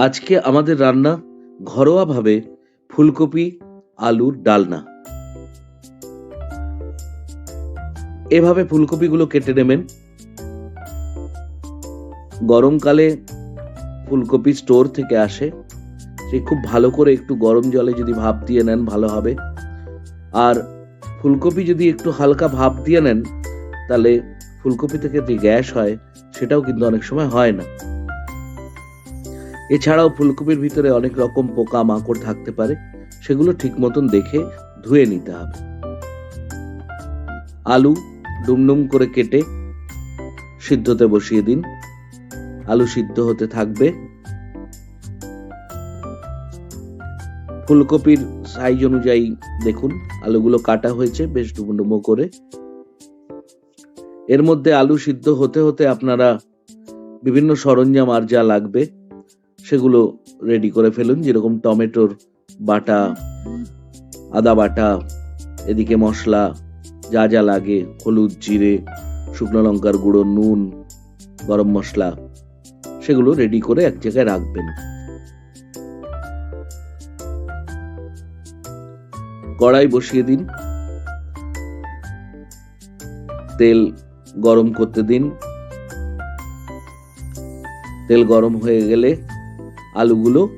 আজকে আমাদের রান্না ঘরোয়াভাবে ফুলকপি, আলুর ডালনা। এভাবে ফুলকপিগুলো কেটে নেবেন। গরমকালে ফুলকপি স্টোর থেকে আসে। সে খুব ভালো করে একটু গরম জলে যদি ভাপ দিয়ে নেন, ভালো হবে। আর ফুলকপি যদি একটু হালকা ভাপ দিয়ে নেন, তাহলে ফুলকপি থেকে যে গ্যাস হয়, সেটাও কিন্তু অনেক সময় হয় না। এছাড়াও ফুলকপির ভিতরে অনেক রকম পোকা মাকড় থাকতে পারে, সেগুলো ঠিক মতন দেখে ধুয়ে নিতে হবে। আলু ডুমডুম করে কেটে সিদ্ধতে বসিয়ে দিন। আলু সিদ্ধ হতে থাকবে। ফুলকপির সাইজ অনুযায়ী দেখুন, আলুগুলো কাটা হয়েছে বেশ ডুমো ডুমো করে। এর মধ্যে আলু সিদ্ধ হতে হতে আপনারা বিভিন্ন সরঞ্জাম আর যা লাগবে সেগুলো রেডি করে ফেলুন, যেরকম টমেটোর বাটা, আদা বাটা, এদিকে মশলা, যা যা লাগে, হলুদ, জিরে, শুকনো লঙ্কার গুঁড়ো, নুন, গরম মশলা, সেগুলো রেডি করে এক জায়গায় রাখবেন। কড়াই বসিয়ে দিন। তেল গরম করতে দিন। তেল গরম হয়ে গেলে আলুগুলো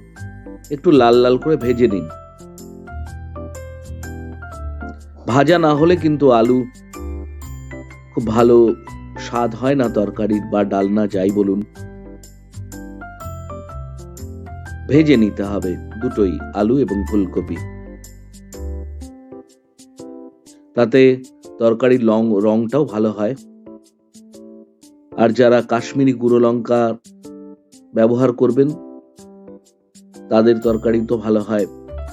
একটু লাল লাল করে ভেজে নিন। ভাজা না হলে কিন্তু আলু খুব ভালো স্বাদ হয় না তরকারির বা ডালনা, যাই বলুন। ভেজে নিতে হবে দুটোই, আলু এবং ফুলকপি। তাতে তরকারির লং, রংটাও ভালো হয়। আর যারা কাশ্মীরি গুঁড়ো লঙ্কা ব্যবহার করবেন তাদের তরকারি তো ভালো হয়।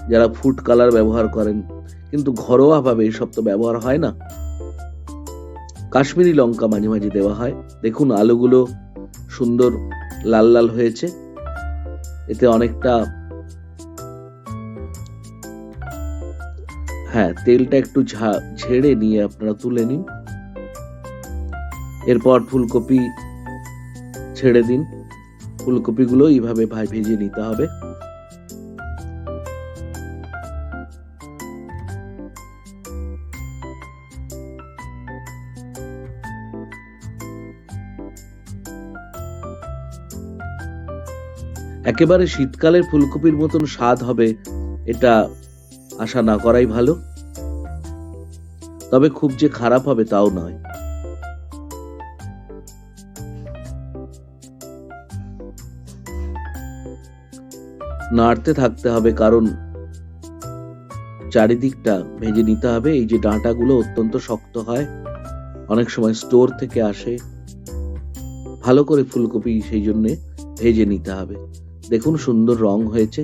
যারা ফুড কালার ব্যবহার করেন। কিন্তু ঘরোয়াভাবে এসব তো ব্যবহার হয় না। কাশ্মীরি লঙ্কা মাঝে মাঝে দেওয়া হয়। দেখুন, আলুগুলো সুন্দর লাল লাল হয়েছে। এতে অনেকটা হ্যাঁ তেলটা একটু ঝেড়ে নিয়ে আপনারা তুলে নিন। এরপর ফুলকপি ছেড়ে দিন। ফুলকপিগুলো এইভাবে ভাই ভেজে নিতে হবে। একেবারে শীতকালের ফুলকপির মতন স্বাদ হবে, এটা আশা না করাই ভালো। তবে খুব যে খারাপ হবে তাও নয়। নাড়তে থাকতে হবে, কারণ চারিদিকটা ভেজে নিতে হবে। এই যে ডাঁটাগুলো অত্যন্ত শক্ত হয়, অনেক সময় স্টোর থেকে আসে। ভালো করে ফুলকপি সেই জন্য ভেজে নিতে হবে। দেখুন সুন্দর রং হয়েছে।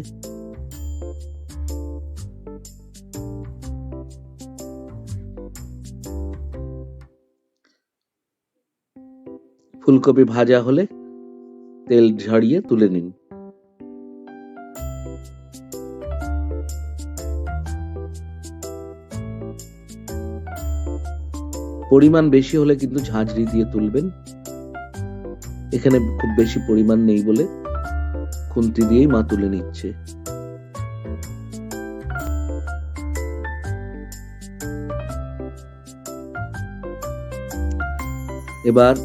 ফুলকপি ভাজা হলে তেল ঝরিয়ে তুলে নিন। পরিমাণ বেশি হলে কিন্তু ঝাঁঝরি দিয়ে তুলবেন। এখানে খুব বেশি পরিমাণ নেই বলে খুন্তি দিয়েই মা তুলে নিচ্ছে। এবার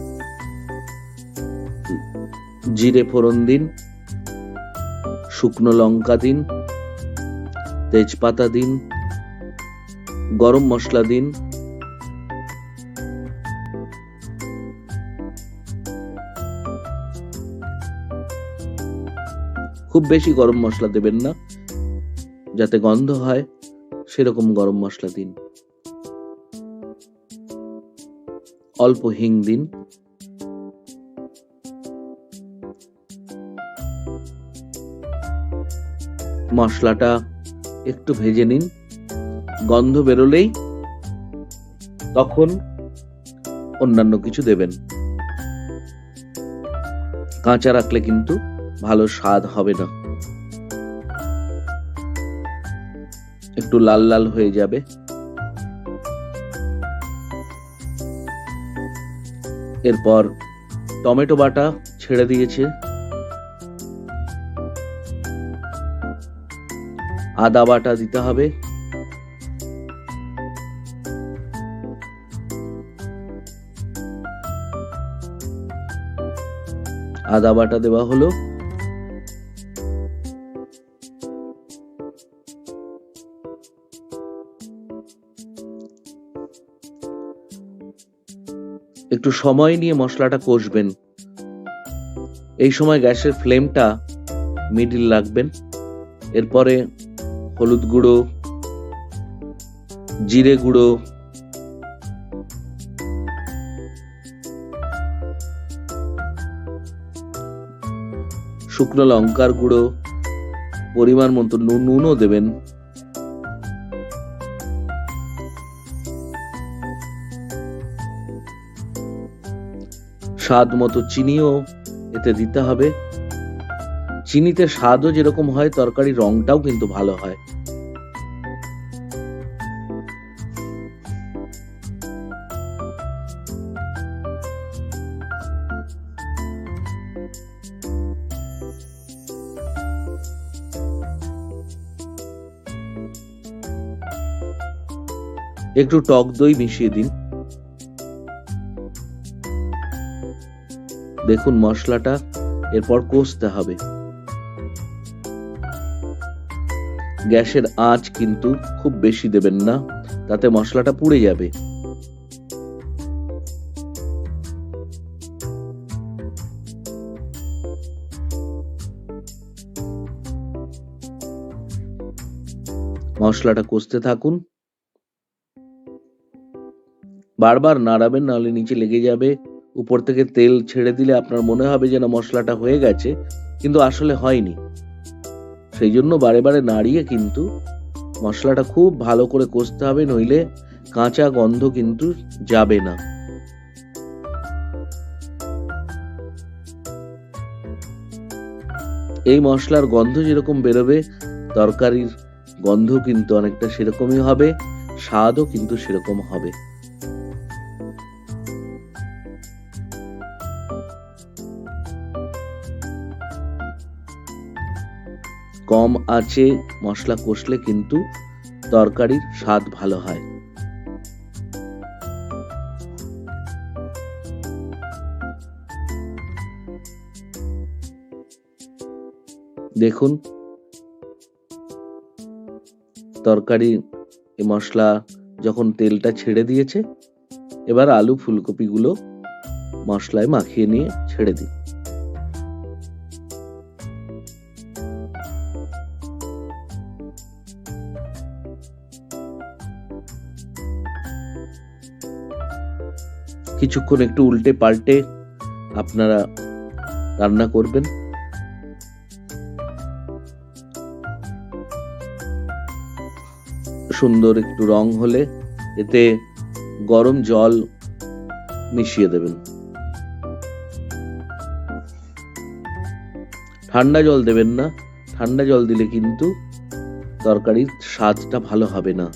জিরে ফোড়ন দিন, শুকনো লঙ্কা দিন, তেজপাতা দিন, গরম মশলা দিন খুব বেশি গরম মশলা দেবেন না। যাতে গন্ধ হয়, সেরকম গরম মশলা দিন। অল্প হিং দিন। মশলাটা একটু ভেজে নিন। গন্ধ বেরোলেই তখন অন্যান্য কিছু দেবেন। কাঁচা রাখলে কিন্তু ভালো স্বাদ হবে না। একটু লাল লাল হয়ে যাবে। এরপর টমেটো বাটা ছেড়ে দিয়েছে। আদা বাটা দিতে হবে। আদা বাটা দেওয়া হলো। একটু সময় নিয়ে মশলাটা কষবেন। এই সময় গ্যাসের ফ্লেমটা মিডিল রাখবেন। এরপরে হলুদ গুঁড়ো, জিরে গুঁড়ো, শুকনো লঙ্কার গুঁড়ো, পরিমাণ মতো নুন, নুনও দেবেন। স্বাদ মতো চিনিও এতে দিতে হবে। চিনিতে স্বাদও যেরকম হয় তরকারি রংটাও কিন্তু ভালো হয়। একটু টক দই মিশিয়ে দিন। দেখুন মশলাটা, এরপর কষতে হবে। গ্যাসের আঁচ কিন্তু খুব বেশি দেবেন না, তাতে মশলাটা পুড়ে যাবে। মশলাটা কষতে থাকুন। বারবার নাড়াবেন, নাহলে নিচে লেগে যাবে। উপর থেকে তেল ছেড়ে দিলে আপনার মনে হবে যেন মশলাটা হয়ে গেছে, কিন্তু আসলে হয়নি। সেই জন্য বারে বারে নাড়িয়ে কিন্তু মশলাটা খুব ভালো করে কষতে হবে, নইলে কাঁচা গন্ধ কিন্তু যাবে না। এই মশলার গন্ধ যেরকম বেরোবে, তরকারির গন্ধ কিন্তু অনেকটা সেরকমই হবে, স্বাদও কিন্তু সেরকম হবে। কম আঁচে মশলা কষলে কিন্তু তরকারির স্বাদ ভালো হয়। দেখুন, তরকারি মশলা যখন তেলটা ছেড়ে দিয়েছে, এবার আলু ফুলকপিগুলো মশলায় মাখিয়ে নিয়ে ছেড়ে দিন। কিছুক্ষণ একটু উল্টে পাল্টে আপনারা রান্না করবেন। সুন্দর একটু রং হলে এতে গরম জল মিশিয়ে দেবেন। ঠান্ডা জল দেবেন না। ঠান্ডা জল দিলে কিন্তু তরকারির স্বাদটা ভালো হবে না।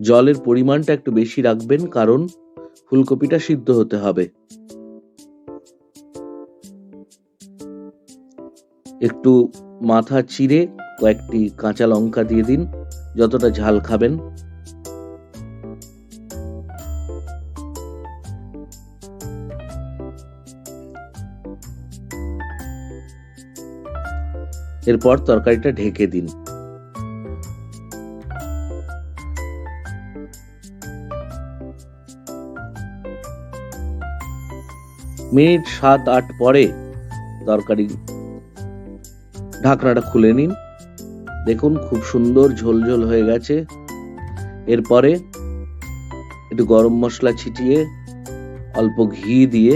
জলের পরিমাণটা একটু বেশি রাখবেন, কারণ ফুলকপিটা সিদ্ধ হতে হবে। একটু মাথা চিড়ে কয়েকটি কাঁচা লঙ্কা দিয়ে দিন, যতটা ঝাল খাবেন। এরপর তরকারিটা ঢেকে দিন। মিনিট সাত আট পরে তরকারি ঢাকনাটা খুলে নিন। দেখুন খুব সুন্দর ঝোল ঝোল হয়ে গেছে। এরপরে একটু গরম মশলা ছিটিয়ে অল্প ঘি দিয়ে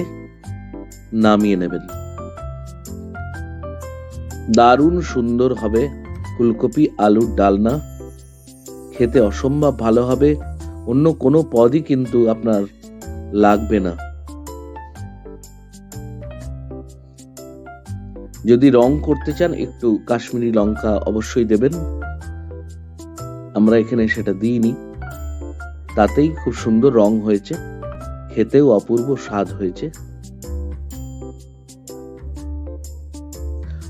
নামিয়ে নেবেন। দারুণ সুন্দর হবে ফুলকপি আলুর ডালনা। খেতে অসম্ভব ভালো হবে। অন্য কোনো পদই কিন্তু আপনার লাগবে না। যদি রং করতে চান, একটু কাশ্মীরি লঙ্কা অবশ্যই দেবেন। আমরা এখানে সেটা দিইনি। তাতেই খুব সুন্দর রং হয়েছে। খেতেও অপূর্ব স্বাদ হয়েছে।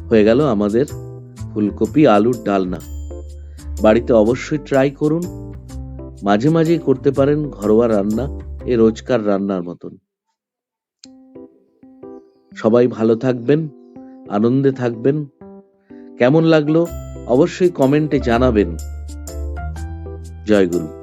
হয়ে গেল আমাদের ফুলকপি আলুর ডালনা। বাড়িতে অবশ্যই ট্রাই করুন। মাঝে মাঝেই করতে পারেন ঘরোয়া রান্না, এ রোজকার রান্নার মতন। সবাই ভালো থাকবেন। আনন্দে থাকবেন। কেমন লাগল? অবশ্যই কমেন্টে জানাবেন। জয় গুরু।